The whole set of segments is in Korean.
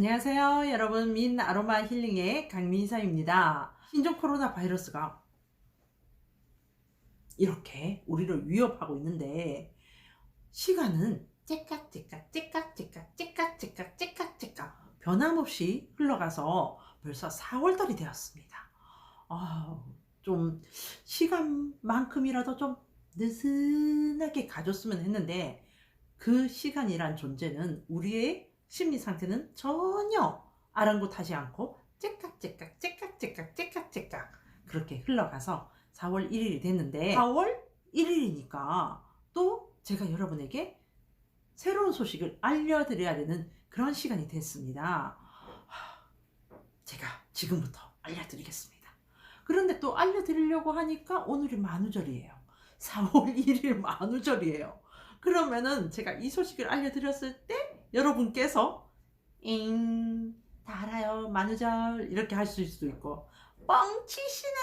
안녕하세요. 여러분, 민 아로마 힐링의 강민사입니다. 신종 코로나 바이러스가 이렇게 우리를 위협하고 있는데, 시간은 째깍째깍, 째깍째깍, 째깍째깍, 째깍째깍, 변함없이 흘러가서 벌써 4월달이 되었습니다. 아, 좀, 시간만큼이라도 좀 느슨하게 가졌으면 했는데, 그 시간이란 존재는 우리의 심리 상태는 전혀 아랑곳하지 않고 째깍째깍 째깍째깍 째깍째깍 그렇게 흘러가서 4월 1일이 됐는데 4월 1일이니까 또 제가 여러분에게 새로운 소식을 알려드려야 되는 그런 시간이 됐습니다. 하, 제가 지금부터 알려드리겠습니다. 그런데 또 알려드리려고 하니까 오늘이 만우절이에요. 4월 1일 만우절이에요. 그러면은 제가 이 소식을 알려드렸을 때 여러분께서 잉, 다 알아요. 만우절 이렇게 하실 수도 있고 뻥치시네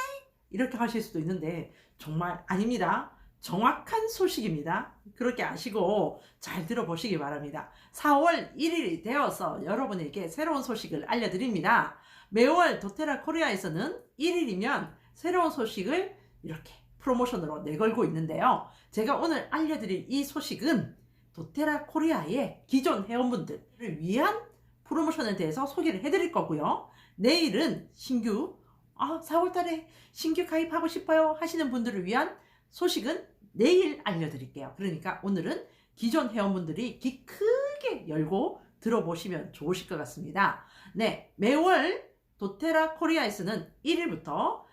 이렇게 하실 수도 있는데 정말 아닙니다. 정확한 소식입니다. 그렇게 아시고 잘 들어보시기 바랍니다. 4월 1일이 되어서 여러분에게 새로운 소식을 알려드립니다. 매월 도테라 코리아에서는 1일이면 새로운 소식을 이렇게 프로모션으로 내걸고 있는데요. 제가 오늘 알려드릴 이 소식은 도테라 코리아의 기존 회원분들을 위한 프로모션에 대해서 소개를 해드릴 거고요. 내일은 신규, 아, 4월달에 신규 가입하고 싶어요 하시는 분들을 위한 소식은 내일 알려드릴게요. 그러니까 오늘은 기존 회원분들이 귀 크게 열고 들어보시면 좋으실 것 같습니다. 네, 매월 도테라 코리아에서는 1일부터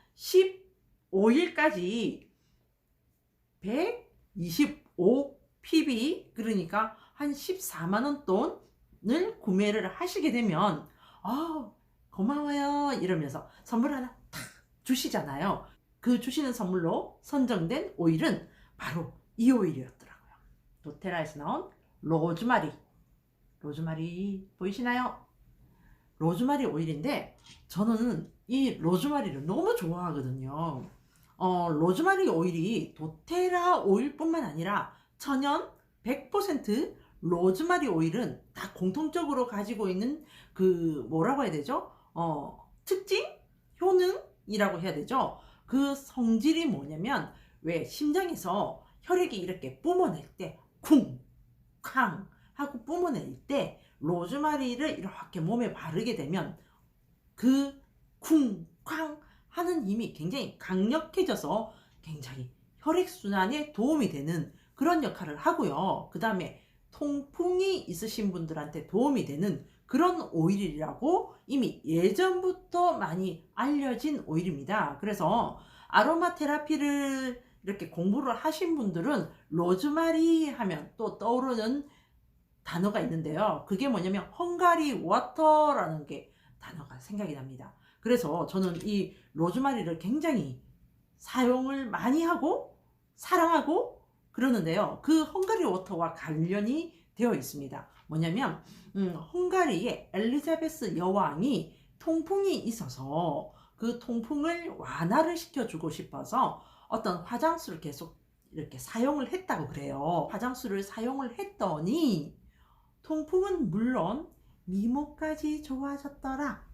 15일까지 125 PB 그러니까 한 14만 원 돈을 구매를 하시게 되면 아 고마워요 이러면서 선물 하나 탁 주시잖아요. 그 주시는 선물로 선정된 오일은 바로 이 오일이었더라고요. 도테라에서 나온 로즈마리 로즈마리 보이시나요? 로즈마리 오일인데 저는 이 로즈마리를 너무 좋아하거든요. 어, 로즈마리 오일이 도테라 오일뿐만 아니라 천연 100% 로즈마리 오일은 다 공통적으로 가지고 있는 그 뭐라고 해야 되죠? 어, 특징? 효능이라고 해야 되죠? 그 성질이 뭐냐면 왜 심장에서 혈액이 이렇게 뿜어낼 때 쿵, 쾅 하고 뿜어낼 때 로즈마리를 이렇게 몸에 바르게 되면 그 쿵, 쾅 하는 힘이 굉장히 강력해져서 굉장히 혈액순환에 도움이 되는 그런 역할을 하고요. 그 다음에 통풍이 있으신 분들한테 도움이 되는 그런 오일이라고 이미 예전부터 많이 알려진 오일입니다. 그래서 아로마 테라피를 이렇게 공부를 하신 분들은 로즈마리 하면 또 떠오르는 단어가 있는데요. 그게 뭐냐면 헝가리 워터라는 게 단어가 생각이 납니다. 그래서 저는 이 로즈마리를 굉장히 사용을 많이 하고 사랑하고 그러는데요. 그 헝가리 워터와 관련이 되어 있습니다. 뭐냐면 음, 헝가리의 엘리자베스 여왕이 통풍이 있어서 그 통풍을 완화를 시켜주고 싶어서 어떤 화장수를 계속 이렇게 사용을 했다고 그래요. 화장수를 사용을 했더니 통풍은 물론 미모까지 좋아졌더라.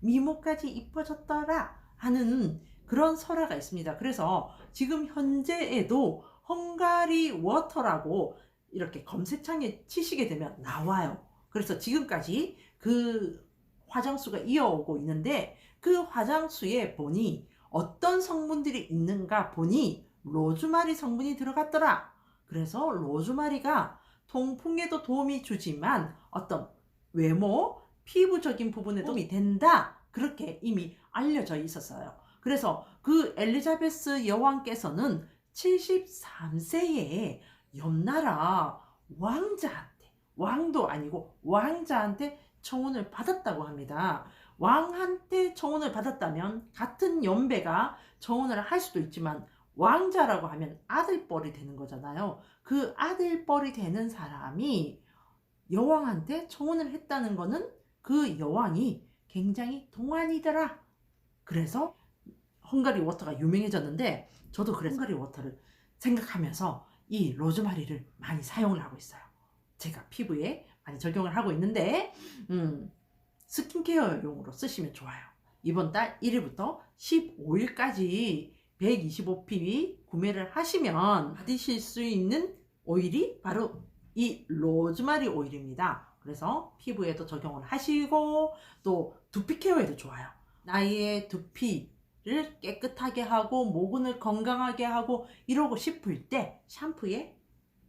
미모까지 이뻐졌더라 하는 그런 설화가 있습니다. 그래서 지금 현재에도 헝가리 워터라고 이렇게 검색창에 치시게 되면 나와요. 그래서 지금까지 그 화장수가 이어오고 있는데 그 화장수에 보니 어떤 성분들이 있는가 보니 로즈마리 성분이 들어갔더라. 그래서 로즈마리가 통풍에도 도움이 주지만 어떤 외모, 피부적인 부분에 도움이 된다. 그렇게 이미 알려져 있었어요. 그래서 그 엘리자베스 여왕께서는 73세에 옆나라 왕자한테, 왕도 아니고 왕자한테 청혼을 받았다고 합니다. 왕한테 청혼을 받았다면 같은 연배가 청혼을 할 수도 있지만 왕자라고 하면 아들뻘이 되는 거잖아요. 그 아들뻘이 되는 사람이 여왕한테 청혼을 했다는 거는 그 여왕이 굉장히 동안이더라. 그래서 헝가리 워터가 유명해졌는데 저도 그래서 헝가리 워터를 생각하면서 이 로즈마리를 많이 사용을 하고 있어요. 제가 피부에 많이 적용을 하고 있는데 음, 스킨케어용으로 쓰시면 좋아요. 이번 달 1일부터 15일까지 125pb 구매를 하시면 받으실 수 있는 오일이 바로 이 로즈마리 오일입니다. 그래서 피부에도 적용을 하시고 또 두피 케어에도 좋아요. 나의 두피 를 깨끗하게 하고 모근을 건강하게 하고 이러고 싶을 때 샴푸에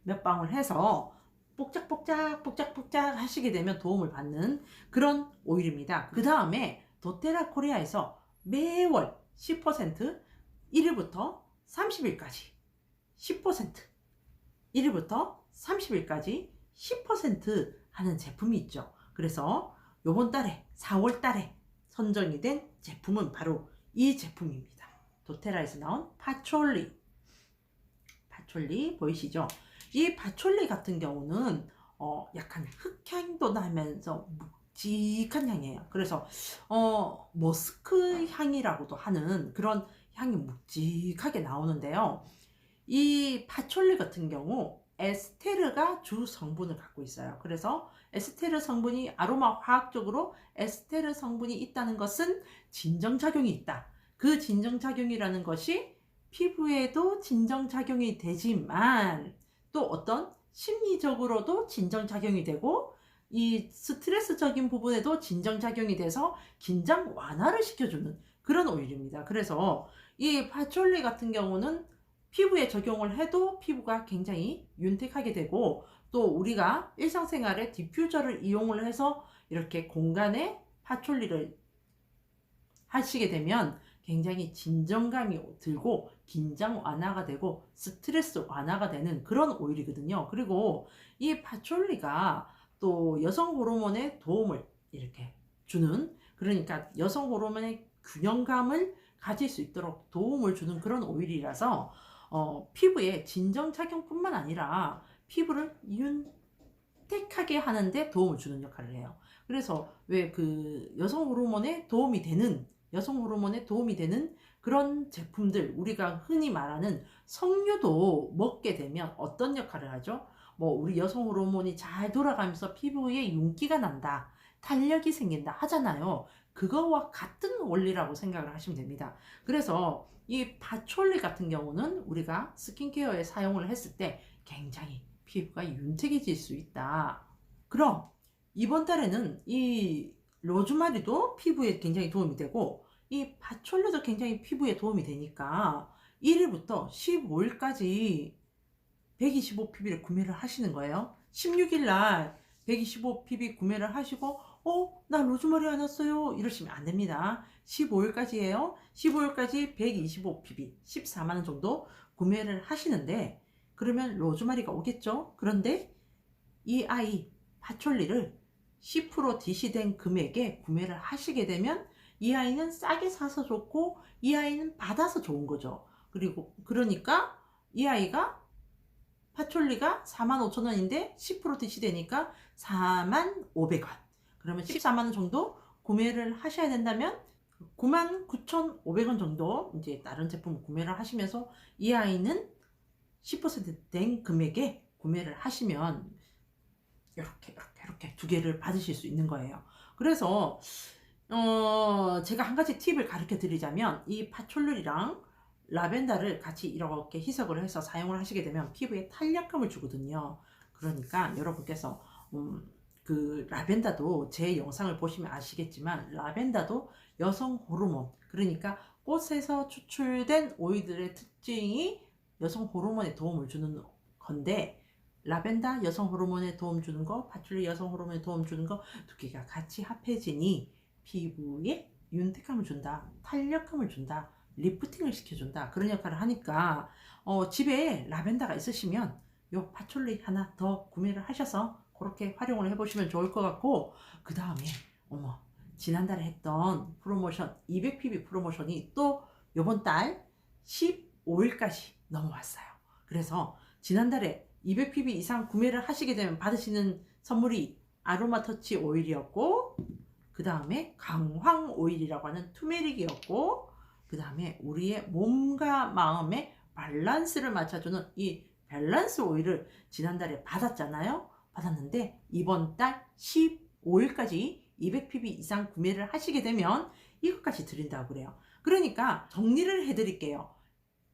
몇 방울 해서 뽁짝뽁짝 뽁짝뽁짝 하시게 되면 도움을 받는 그런 오일입니다. 그 다음에 도테라 코리아에서 매월 10% 1일부터 30일까지 10% 1일부터 30일까지 10% 하는 제품이 있죠. 그래서 요번 달에 4월 달에 선정이 된 제품은 바로 이 제품입니다. 도테라에서 나온 파촐리 파촐리 보이시죠? 이 파촐리 같은 경우는 어, 약간 흑향도 나면서 묵직한 향이에요. 그래서 어, 머스크 향이라고도 하는 그런 향이 묵직하게 나오는데요. 이 파촐리 같은 경우 에스테르가 주 성분을 갖고 있어요. 그래서 에스테르 성분이 아로마 화학적으로 에스테르 성분이 있다는 것은 진정작용이 있다. 그 진정작용이라는 것이 피부에도 진정작용이 되지만 또 어떤 심리적으로도 진정작용이 되고 이 스트레스적인 부분에도 진정작용이 돼서 긴장 완화를 시켜주는 그런 오일입니다. 그래서 이 파촐리 같은 경우는 피부에 적용을 해도 피부가 굉장히 윤택하게 되고 또 우리가 일상생활에 디퓨저를 이용을 해서 이렇게 공간에 파촐리를 하시게 되면 굉장히 진정감이 들고 긴장 완화가 되고 스트레스 완화가 되는 그런 오일이거든요. 그리고 이 파촐리가 또 여성 호르몬에 도움을 이렇게 주는 그러니까 여성 호르몬의 균형감을 가질 수 있도록 도움을 주는 그런 오일이라서 어, 피부에 진정작용뿐만 아니라 피부를 윤택하게 하는데 도움을 주는 역할을 해요. 그래서 왜 그 여성 호르몬에 도움이 되는 여성 호르몬에 도움이 되는 그런 제품들 우리가 흔히 말하는 석류도 먹게 되면 어떤 역할을 하죠? 뭐 우리 여성 호르몬이 잘 돌아가면서 피부에 윤기가 난다. 탄력이 생긴다 하잖아요. 그거와 같은 원리라고 생각을 하시면 됩니다. 그래서 이 파촐리 같은 경우는 우리가 스킨케어에 사용을 했을 때 굉장히 피부가 윤택해질 수 있다. 그럼 이번 달에는 이 로즈마리도 피부에 굉장히 도움이 되고 이 파촐리도 굉장히 피부에 도움이 되니까 1일부터 15일까지 125pb를 구매를 하시는 거예요. 16일 날 125pb 구매를 하시고 어? 나 로즈마리 안 왔어요. 이러시면 안 됩니다. 15일까지예요. 15일까지 125pb 14만원 정도 구매를 하시는데 그러면 로즈마리가 오겠죠. 그런데 이 아이 파촐리를 10% DC된 금액에 구매를 하시게 되면 이 아이는 싸게 사서 좋고 이 아이는 받아서 좋은 거죠. 그리고 그러니까 이 아이가 파촐리가 45,000원인데 10% DC되니까 45,500원. 그러면 14만원 정도 구매를 하셔야 된다면 99,500원 정도 이제 다른 제품 구매를 하시면서 이 아이는 10%된 금액에 구매를 하시면 이렇게 이렇게 이렇게 두 개를 받으실 수 있는 거예요. 그래서 어 제가 한 가지 팁을 가르쳐 드리자면 이 파촐리랑 라벤더를 같이 이렇게 희석을 해서 사용을 하시게 되면 피부에 탄력감을 주거든요. 그러니까 여러분께서 음, 그 라벤더도 제 영상을 보시면 아시겠지만 라벤더도 여성 호르몬 그러니까 꽃에서 추출된 오일들의 특징이 여성 호르몬에 도움을 주는 건데 라벤더 여성 호르몬에 도움 주는 거, 파출리 여성 호르몬에 도움 주는 거 두 개가 같이 합해지니 피부에 윤택감을 준다, 탄력감을 준다, 리프팅을 시켜준다 그런 역할을 하니까 어, 집에 라벤더가 있으시면 요 파촐리 하나 더 구매를 하셔서 그렇게 활용을 해보시면 좋을 것 같고 그 다음에 어머 지난달에 했던 프로모션 200pb 프로모션이 또 요번 달 15일까지 넘어왔어요. 그래서 지난달에 200pb 이상 구매를 하시게 되면 받으시는 선물이 아로마 터치 오일이었고 그 다음에 강황 오일이라고 하는 투메릭이었고 그 다음에 우리의 몸과 마음의 밸런스를 맞춰주는 이 밸런스 오일을 지난달에 받았잖아요. 받았는데 이번 달 15일까지 200pb 이상 구매를 하시게 되면 이것까지 드린다고 그래요. 그러니까 정리를 해드릴게요.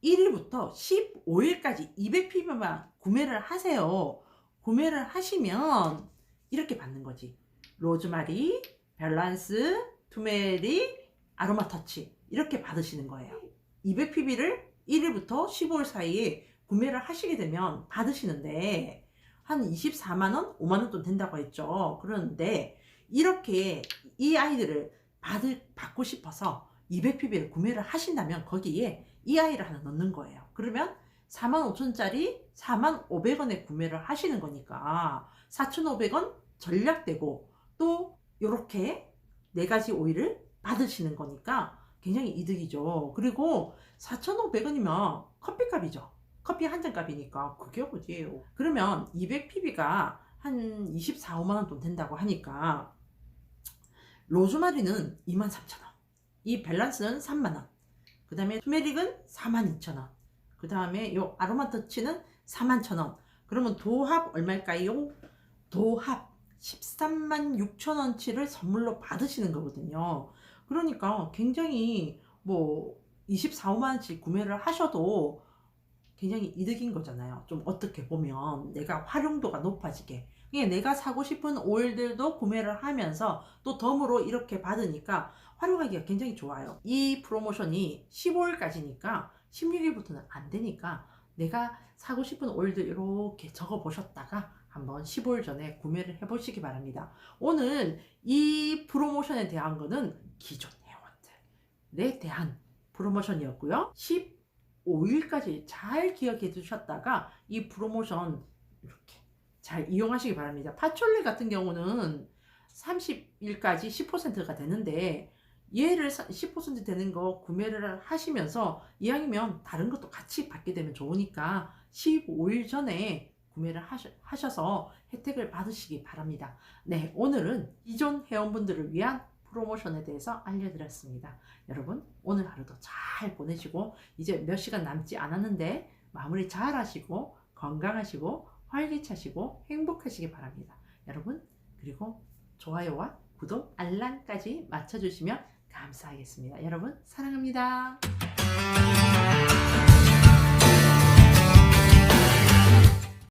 1일부터 15일까지 200pb만 구매를 하세요. 구매를 하시면 이렇게 받는 거지. 로즈마리, 밸런스, 투메리, 아로마 터치 이렇게 받으시는 거예요. 200pb를 1일부터 15일 사이에 구매를 하시게 되면 받으시는데 한 24만 원, 5만 원 돈 된다고 했죠. 그런데 이렇게 이 아이들을 받을 받고 싶어서 200pb를 구매를 하신다면 거기에 이 아이를 하나 넣는 거예요. 그러면 4만 5천짜리 4만 500원에 구매를 하시는 거니까 4,500원 전략되고 또 이렇게 네 가지 오일을 받으시는 거니까 굉장히 이득이죠. 그리고 4,500원이면 커피값이죠. 커피 한 잔 값이니까 그게 어디예요. 그러면 200pb가 한 24, 5만 원 돈 된다고 하니까 로즈마리는 23,000원. 이 밸런스는 3만 원. 그 다음에 투메릭은 42,000원. 그 다음에 요 아로마 터치는 41,000원. 그러면 도합 얼마일까요? 도합 13만 6천 원치를 선물로 받으시는 거거든요. 그러니까 굉장히 뭐 24, 5만 원치 구매를 하셔도 굉장히 이득인 거잖아요. 좀 어떻게 보면 내가 활용도가 높아지게. 내가 사고 싶은 오일들도 구매를 하면서 또 덤으로 이렇게 받으니까 활용하기가 굉장히 좋아요. 이 프로모션이 15일까지니까 16일부터는 안 되니까 내가 사고 싶은 오일들 이렇게 적어 보셨다가 한번 15일 전에 구매를 해 보시기 바랍니다. 오늘 이 프로모션에 대한 거는 기존 회원들에 대한 프로모션이었고요. 15일까지 잘 기억해 두셨다가 이 프로모션 이렇게 잘 이용하시기 바랍니다. 파촐리 같은 경우는 30일까지 10%가 되는데 얘를 10% 되는 거 구매를 하시면서 이왕이면 다른 것도 같이 받게 되면 좋으니까 15일 전에 구매를 하셔, 하셔서 혜택을 받으시기 바랍니다. 네, 오늘은 기존 회원분들을 위한 프로모션에 대해서 알려드렸습니다. 여러분, 오늘 하루도 잘 보내시고, 이제 몇 시간 남지 않았는데, 마무리 잘 하시고, 건강하시고, 활기차시고, 행복하시기 바랍니다. 여러분, 그리고 좋아요와 구독, 알람까지 맞춰주시면 감사하겠습니다. 여러분, 사랑합니다.